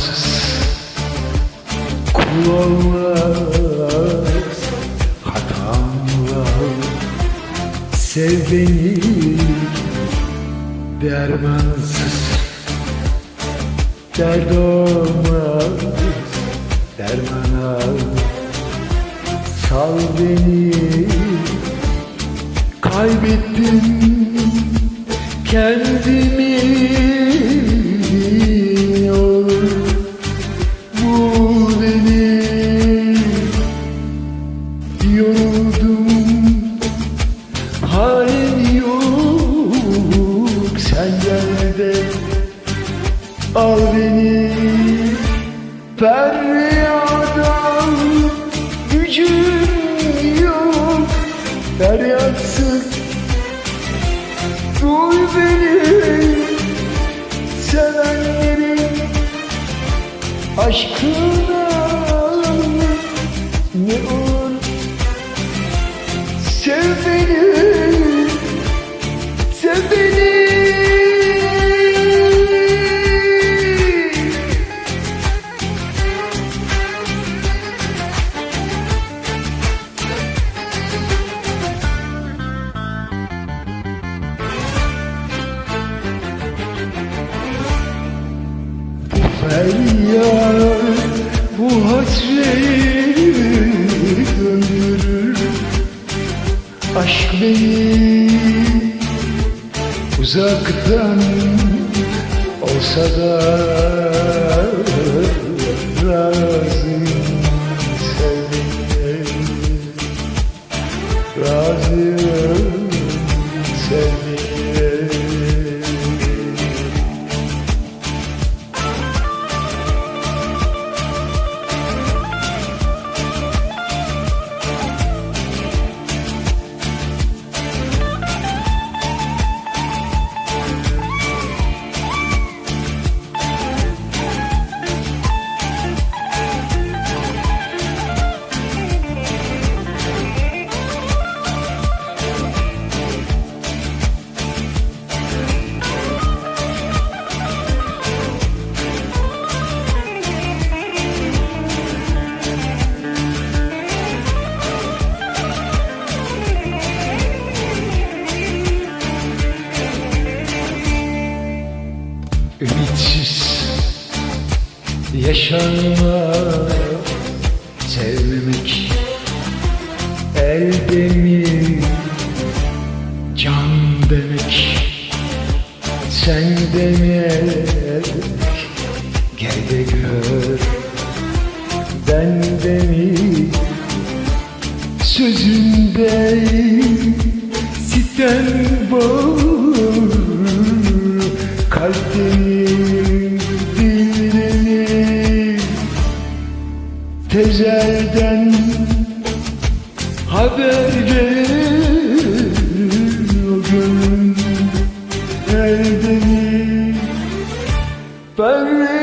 olmaz Kul olmaz Hatamla Sev beni Dermansız Dert olmaz Derman al Sal beni. Yok Sen gel de Al beni. Feryada Gücüm yok. Feryatsız Duy beni. Sevenlerin Aşkına Ne olur Sev beni. Sev beni feryat Bu hasret döndürür Aşk beni uzaktan olsa da razıyım yaşanmak Sevmemek elde mi can demek. Sen demek gel de gör. Ben de mi sözünde sitem var tezelden haber verir o gönlüm elden ben